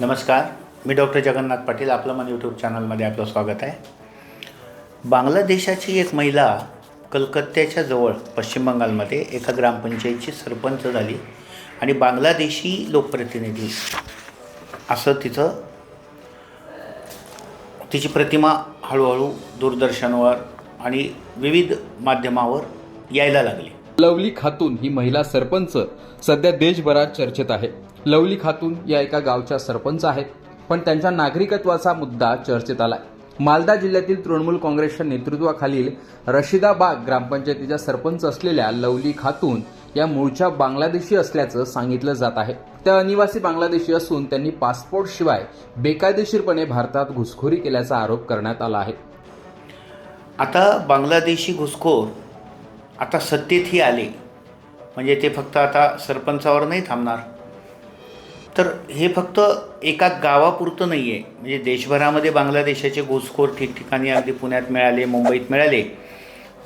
नमस्कार मी डॉक्टर जगन्नाथ पाटील आपलं मन यूट्यूब चॅनलमध्ये आपलं स्वागत आहे. बांगलादेशाची एक महिला कलकत्त्याच्या जवळ पश्चिम बंगालमध्ये एका ग्रामपंचायतची सरपंच झाली आणि बांगलादेशी लोकप्रतिनिधी. असं तिचं तिची प्रतिमा हळूहळू दूरदर्शनवर आणि विविध माध्यमावर यायला लागली. लवली खातून ही महिला सरपंच सध्या देशभरात चर्चेत आहे. लवली खातून या एका गावच्या सरपंच आहेत पण त्यांच्या नागरिकत्वाचा मुद्दा चर्चेत आलाय. मालदा जिल्ह्यातील तृणमूल काँग्रेसच्या नेतृत्वाखालील रशिदाबाग ग्रामपंचायतीच्या सरपंच असलेल्या लवली खातून या मूळच्या बांगलादेशी असल्याचं सांगितलं जात आहे. त्या अनिवासी बांगलादेशी असून त्यांनी पासपोर्ट शिवाय बेकायदेशीरपणे भारतात घुसखोरी केल्याचा आरोप करण्यात आला आहे. आता बांगलादेशी घुसखोर आता सत्तेतही आले. म्हणजे ते फक्त आता सरपंचावर नाही थांबणार. तर हे फक्त एका गावापुरतं नाही आहे म्हणजे देशभरामध्ये बांगलादेशाचे घुसखोर ठिकठिकाणी अगदी पुण्यात मिळाले मुंबईत मिळाले.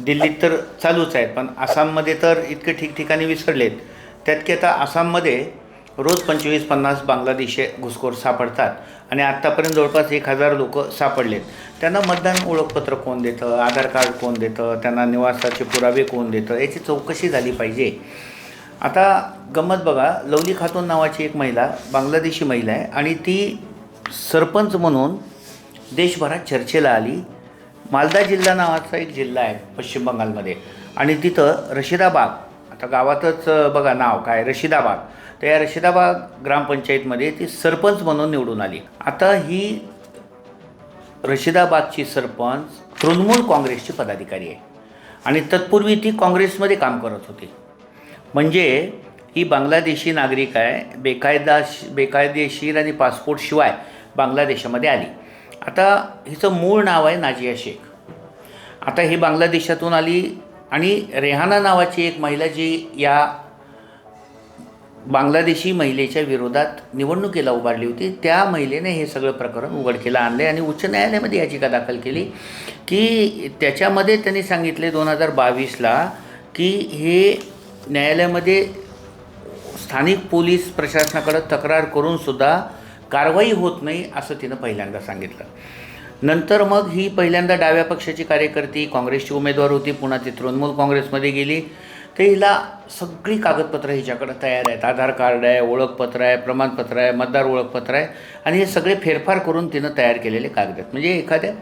दिल्लीत तर चालूच आहेत. पण आसाममध्ये तर इतके ठिकठिकाणी विसरलेत. त्यात की आता आसाममध्ये रोज पंचवीस पन्नास बांगलादेशी घुसखोर सापडतात आणि आत्तापर्यंत जवळपास एक हजार लोक सापडलेत. त्यांना मतदान ओळखपत्र कोण देतं आधार कार्ड कोण देतं त्यांना निवासाचे पुरावे कोण देतं याची चौकशी झाली पाहिजे. आता गंमत बघा लवली खातून नावाची एक महिला बांगलादेशी महिला आहे आणि ती सरपंच म्हणून देशभरात चर्चेला आली. मालदा जिल्हा नावाचा एक जिल्हा आहे पश्चिम बंगालमध्ये. आणि तिथं रशिदाबाग आता गावातच बघा नाव काय रशिदाबाग तर या रशिदाबाग ग्रामपंचायतमध्ये ती सरपंच म्हणून निवडून आली. आता ही रशिदाबागची सरपंच तृणमूल काँग्रेसची पदाधिकारी आहे. आणि तत्पूर्वी ती काँग्रेसमध्ये काम करत होती. म्हणजे ही बांगलादेशी नागरिक आहे बेकायदा बेकायदेशीर आणि पासपोर्टशिवाय बांगलादेशामध्ये आली. आता हिचं मूळ नाव आहे नाजिया शेख. आता ही बांगलादेशातून आली आणि रेहाना नावाची एक महिला जी या बांगलादेशी महिलेच्या विरोधात निवडणुकीला उभारली होती. त्या महिलेने हे सगळं प्रकरण उघडकीला आणले आणि उच्च न्यायालयामध्ये याचिका दाखल केली की त्याच्यामध्ये त्यांनी सांगितले दोन हजार बावीसला की हे न्यायालयामध्ये स्थानिक पोलीस प्रशासनाकडं तक्रार करूनसुद्धा कारवाई होत नाही असं तिनं पहिल्यांदा सांगितलं. नंतर मग ही पहिल्यांदा डाव्या पक्षाची कार्यकर्ती काँग्रेसची उमेदवार होती पुन्हा ती तृणमूल काँग्रेसमध्ये गेली. तर हिला सगळी कागदपत्रं हिच्याकडं तयार आहेत. आधार कार्ड आहे ओळखपत्र आहे प्रमाणपत्र आहे मतदार ओळखपत्र आहे. आणि हे सगळे फेरफार करून तिनं तयार केलेले कागद आहेत. म्हणजे एखाद्या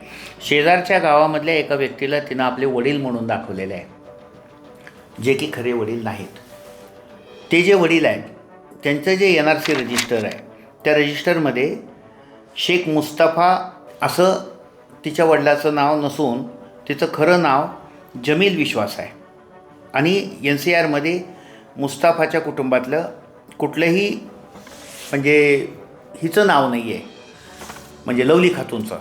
शेजारच्या गावामधल्या एका व्यक्तीला तिनं आपले वडील म्हणून दाखवलेले आहे. जे की खरे वडील नाहीत. ते जे वडील आहेत त्यांचं जे एन आर सी रजिस्टर आहे त्या रजिस्टरमध्ये शेख मुस्तफा असं तिच्या वडिलाचं नाव नसून तिचं खरं नाव जमील विश्वास आहे. आणि एन सी आरमध्ये मुस्ताफाच्या कुटुंबातलं कुठलंही म्हणजे हिचं नाव नाही आहे म्हणजे लवली खातूनचं.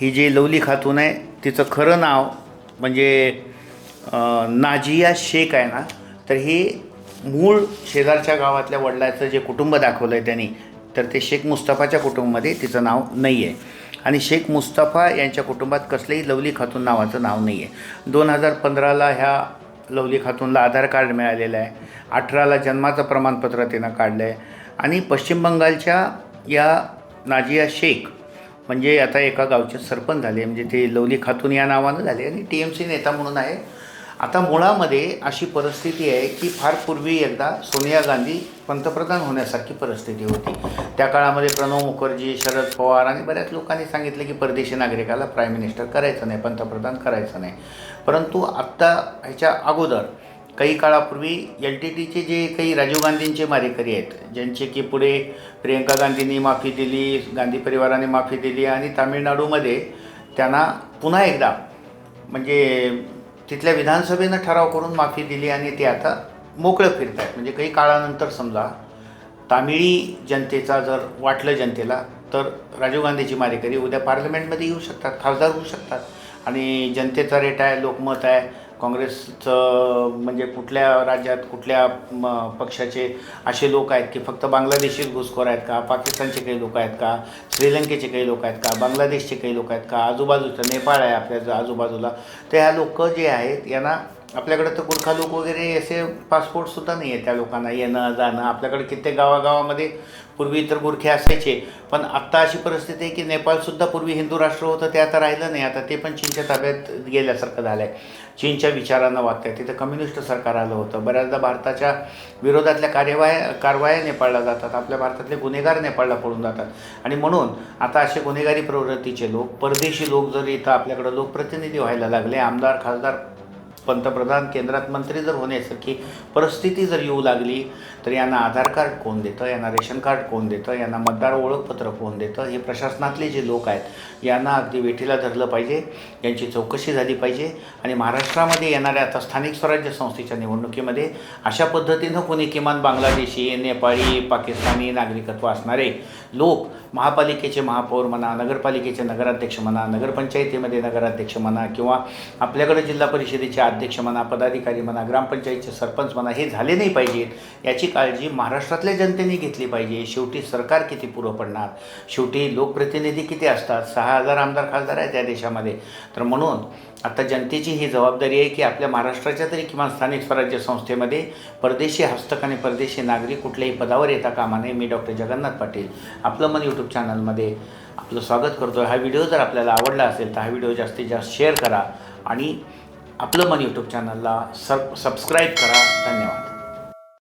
ही जी लवली खातून आहे तिचं खरं नाव म्हणजे नाजिया शेख आहे ना तर हे मूळ शेजारच्या गावातल्या वडिलाचं जे कुटुंब दाखवलं आहे त्यांनी तर ते शेख मुस्ताफाच्या कुटुंबामध्ये तिचं नाव नाही आहे आणि शेख मुस्ताफा यांच्या कुटुंबात कसलंही लवली खातून नावाचं नाव नाही आहे दोन हजार पंधराला ह्या लवली खातूनला आधार कार्ड मिळालेलं आहे. अठराला जन्माचं प्रमाणपत्र तिनं काढलं आहे आणि पश्चिम बंगालच्या या नाजिया शेख म्हणजे आता एका गावचे सरपंच झाले म्हणजे ते लवली खातून या नावानं झाले आणि टी एम सी नेता म्हणून आहे. आता मुळामध्ये अशी परिस्थिती आहे की फार पूर्वी एकदा सोनिया गांधी पंतप्रधान होण्यासारखी परिस्थिती होती. त्या काळामध्ये प्रणव मुखर्जी शरद पवार आणि बऱ्याच लोकांनी सांगितलं की परदेशी नागरिकाला प्राईम मिनिस्टर करायचं नाही पंतप्रधान करायचं नाही. परंतु आत्ता ह्याच्या अगोदर काही काळापूर्वी एल टी टीचे जे काही राजीव गांधींचे मारेकरी आहेत ज्यांचे की पुढे प्रियंका गांधींनी माफी दिली गांधी परिवाराने माफी दिली आणि तामिळनाडूमध्ये त्यांना पुन्हा एकदा म्हणजे तिथल्या विधानसभेनं ठराव करून माफी दिली आणि ते आता मोकळं फिरत आहेत म्हणजे काही काळानंतर समजा तामिळी जनतेचा जर वाटलं जनतेला तर राजीव गांधीची मारेकरी उद्या पार्लमेंटमध्ये येऊ शकतात खासदार होऊ शकतात. आणि जनतेचा रेट आहे लोकमत आहे काँग्रेसचं म्हणजे कुठल्या राज्यात कुठल्या म, पक्षाचे असे लोक आहेत की फक्त बांगलादेशीच घुसखोर आहेत का पाकिस्तानचे काही लोक आहेत का श्रीलंकेचे काही लोक आहेत का बांगलादेशचे काही लोक आहेत का आजूबाजूचं नेपाळ आहे आपल्या आजूबाजूला. तर ह्या लोक जे आहेत यांना आपल्याकडे तर गुरखा लोक वगैरे असे पासपोर्टसुद्धा नाही आहे त्या लोकांना येणं जाणं. आपल्याकडे कित्येक गावागावामध्ये पूर्वी तर गुरखे असायचे. पण आत्ता अशी परिस्थिती आहे की नेपाळसुद्धा पूर्वी हिंदू राष्ट्र होतं ते आता राहिलं नाही. आता ते पण चीनच्या ताब्यात गेल्यासारखं झालं आहे चीनच्या विचारांना वागत आहे तिथं कम्युनिस्ट सरकार आलं होतं. बऱ्याचदा भारताच्या विरोधातल्या कार्यवाया कारवाया नेपाळला जातात. आपल्या भारतातले गुन्हेगार नेपाळला पळून जातात. आणि म्हणून आता असे गुन्हेगारी प्रवृत्तीचे लोक परदेशी लोक जर इथं आपल्याकडं लोकप्रतिनिधी व्हायला लागले आमदार खासदार पंतप्रधान केंद्रात मंत्री जर होण्यासारखी परिस्थिती जर येऊ लागली तर यांना आधार कार्ड कोण देतं? यांना रेशन कार्ड कोण देतं? यांना मतदार ओळखपत्र कोण देतं? हे प्रशासनातले जे लोक आहेत यांना अगदी वेठीला धरलं पाहिजे यांची चौकशी झाली पाहिजे आणि महाराष्ट्रामध्ये येणाऱ्या आता स्थानिक स्वराज्य संस्थेच्या निवडणुकीमध्ये अशा पद्धतीनं कोणी किमान बांगलादेशी नेपाळी पाकिस्तानी नागरिकत्व असणारे लोक महापालिकेचे महापौर म्हणा नगरपालिकेचे नगराध्यक्ष म्हणा नगरपंचायतीमध्ये नगराध्यक्ष म्हणा किंवा आपल्याकडे जिल्हा परिषदेचे अध्यक्ष म्हणा पदाधिकारी म्हणा ग्रामपंचायतचे सरपंच म्हणा हे झाले नाही पाहिजेत. याची काळजी महाराष्ट्रातल्या जनतेने घेतली पाहिजे. शेवटी सरकार किती पुरं पडणार? शेवटी लोकप्रतिनिधी किती असतात? सहा हजार आमदार खासदार आहेत त्या देशामध्ये. तर म्हणून आता जनतेची ही जबाबदारी आहे की आपल्या महाराष्ट्राच्या तरी किमान स्थानिक स्वराज्य संस्थेमध्ये परदेशी हस्तक आणि परदेशी नागरिक कुठल्याही पदावर येता कामा नये. मी डॉक्टर जगन्नाथ पाटील आपलं मन यूट्यूब चॅनलमध्ये आपलं स्वागत करतो हा व्हिडिओ जर आपल्याला आवडला असेल तर हा व्हिडिओ जास्तीत जास्त शेअर करा आणि आपलं मन यूट्यूब चॅनलला सब सबस्क्राईब करा. धन्यवाद.